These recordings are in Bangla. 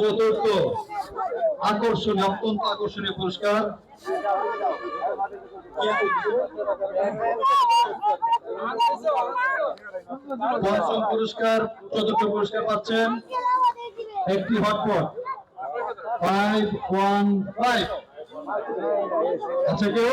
চতুর্থ আকর্ষণীয়, অত্যন্ত আকর্ষণীয় পুরস্কার। পঞ্চম পুরস্কার, চতুর্থ পুরস্কার পাচ্ছেন একটি হটপট। ফাইভ ওয়ান ফাইভ আছে কেউ?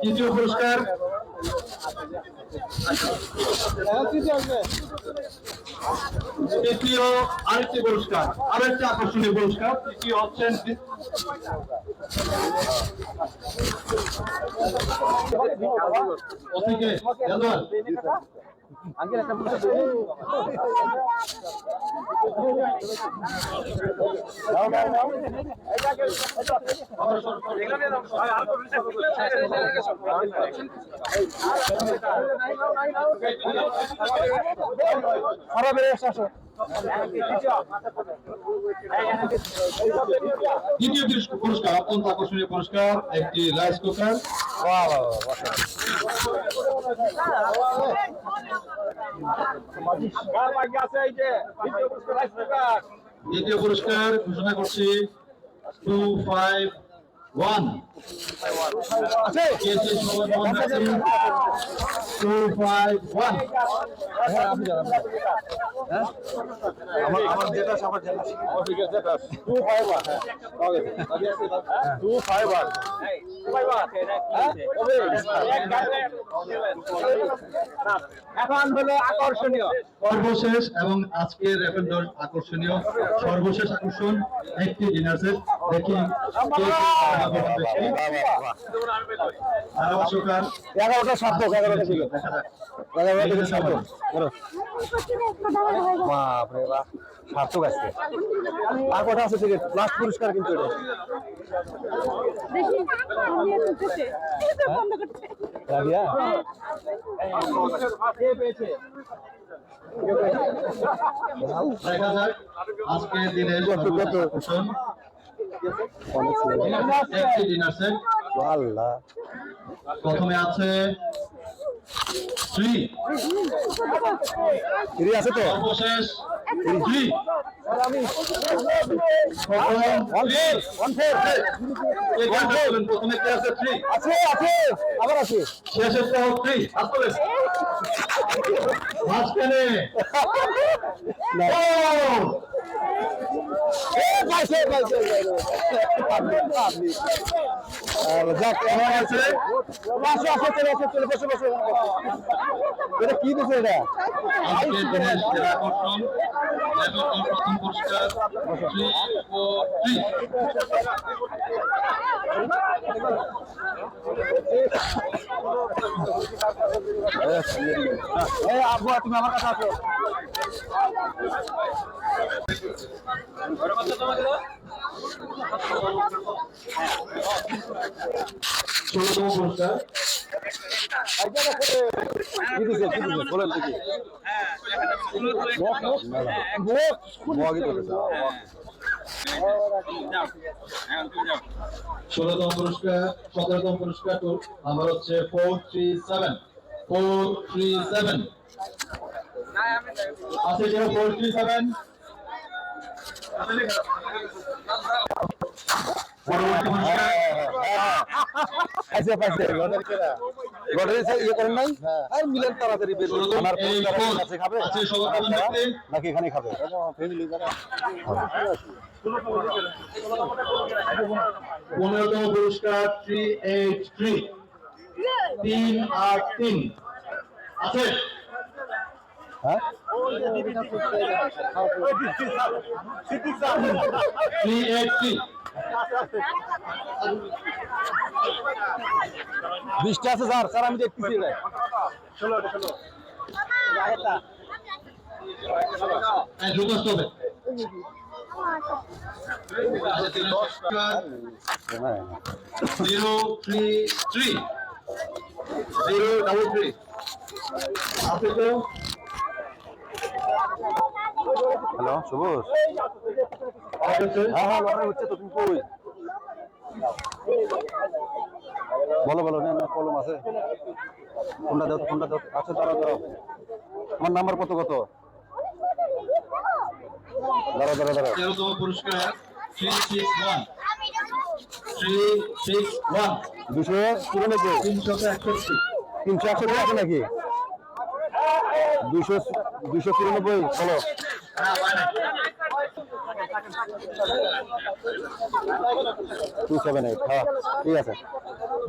তৃতীয় পুরস্কার। তৃতীয় আরেকটি পুরস্কার আরেকটি আকর্ষণীয় পুরস্কার তৃতীয় হচ্ছেন ওদিকে রেজাল্ট। দ্বিতীয় পুরস্কার অত্যন্ত আকর্ষণীয় পুরস্কার একটি রাইস কুকার দ্বিতীয় পুরস্কার ঘোষণা করছি two five one. Two five one আমার যেটা যেটা two five one two five one এখন হলো আকর্ষণীয় সর্বশেষ এবং আজকের ডট আকর্ষণীয় সর্বশেষ আকর্ষণ একটি ডিনার সেট দেখি এগারোটা সার্থক এগারোটা ছিল। থেকে বাপরে বাপ সার্থক আজকে। আর কটা আছে টিকিট লাস্ট পুরস্কার কিন্তু এটা। রাবিয়া দিনের প্রথমে আছে থ্রি ফ্রি আছে তো। সর্বশেষ। থ্রি প্রথমে কে আছে? থ্রি আছে আছে আবার আছে। শেষের তো থ্রি আসলে মাঝখানে। পাইছে পাইছে আপনি আপনি যাক কি দিছে এটা? এই তুমি আমার কাছে আসো। ষোলতম পুরস্কার, সতেরোতম পুরস্কার তো আমার হচ্ছে four three seven four three seven আছে ফোর থ্রি সেভেন নাকি এখানে খাবে পনেরোতম পুরস্কার থ্রি এইট থ্রি। তিন আট তিন। আছে? হ্যাঁ? থ্রি এইট থ্রি বিশটা আছে স্যার। স্যার আমি দেখতেছি zero three three zero double three আছে কেউ হ্যালো সবুজ আছে? হ্যাঁ হ্যাঁ লটারি হচ্ছে তো তুমি কই? বলো বলো না কলম আছে। কোনটা দাও কোনটা দাও আচ্ছা দাঁড়াও দাঁড়াও। আমার নাম্বার কত কত? দাঁড়াও দাঁড়াও দাঁড়াও। তেরোতম পুরস্কার three six one three six one দুশো তিরানব্বই তিনশত একষট্টি। তিনশো একষট্টি আছে নাকি? দুশো দুশো তিরানব্বই চলো টু সেভেন এইট হ্যাঁ ঠিক আছে।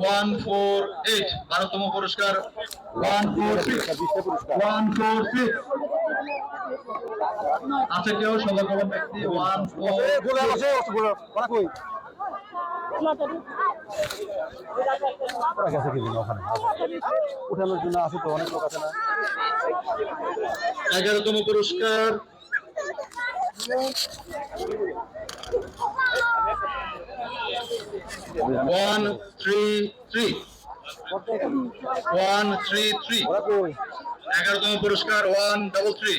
ওয়ান ফোর এইট বারোতম পুরস্কার। One four one four six আছে কেউ? সভাপতি ব্যক্তি ওয়ান ফোর ওরা গেছে কি দিন ওখানে। উঠানোর জন্য আছে তো অনেক লোক আছে না। এগারোতম পুরস্কার। One three three one three three এগারোতম পুরস্কার ওয়ান ডাবল থ্রি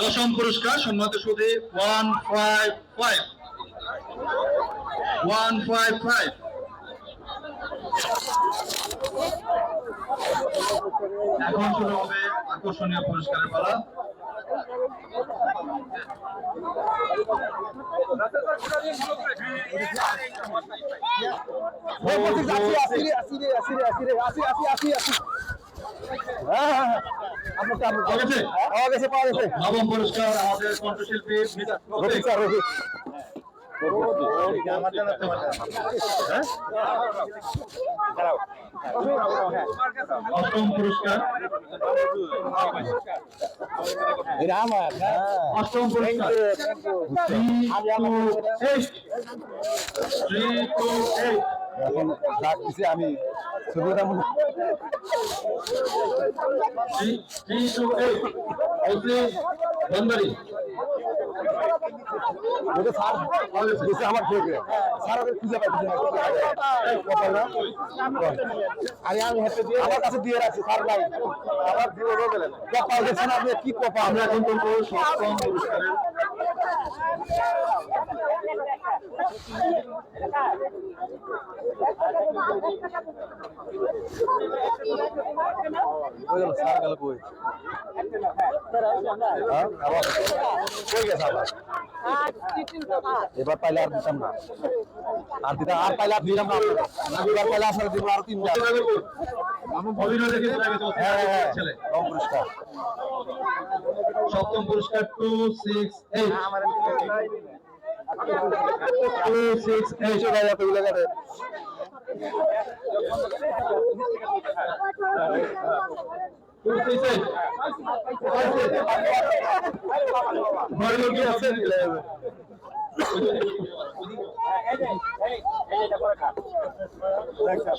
দশম পুরস্কার সম্মানিত সুদী one five five. One five five. এখন শুরু হবে আকর্ষণীয় পুরস্কারের পালা। হ্যাঁ হ্যাঁ হ্যাঁ নবম পুরস্কার আমাদের কণ্ঠশিল্পী রফিক স্যার রফিক অষ্টম পুরস্কার এটা আমার অষ্টম এইট এখন ডাক আমি সুবিধা মনে বন্দরি ওটা স্যার দিছে আমার থেকে স্যার ওকে খুঁজে পাইছে না আরে আমি হাতে দিয়ে আমার কাছে দিয়ে রাখছি, স্যার ভাই আমার দিয়ে রয়ে গেলেন। কপাল দেখছেন আপনি কি কপাল আমরা করব সপ্তম পুরস্কারের স্যার গেল কই হ্যাঁ কই গেছে আবার এবার পাইলে আর দিতাম না। আর দিতাম আর পাইলে আর দিলাম না। এবার পাইলে আপনারা দিব আর গেছে হ্যাঁ হ্যাঁ হ্যাঁ। পুরস্কার। সপ্তম পুরস্কার two six eight. Two six এইসব এতগুলো করে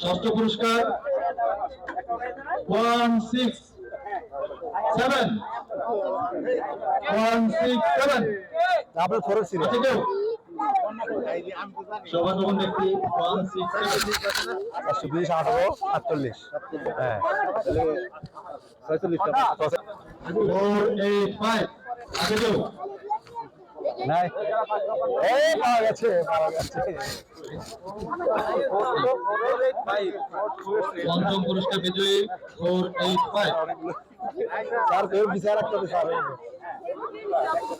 ষষ্ঠ পুরস্কার one six seven. One six seven. আপনার ফোরের সিরিয়াল হ্যাঁ এই পাওয়া গেছে পঞ্চম পুরস্কার বিজয়ী বিচার হবে স্যার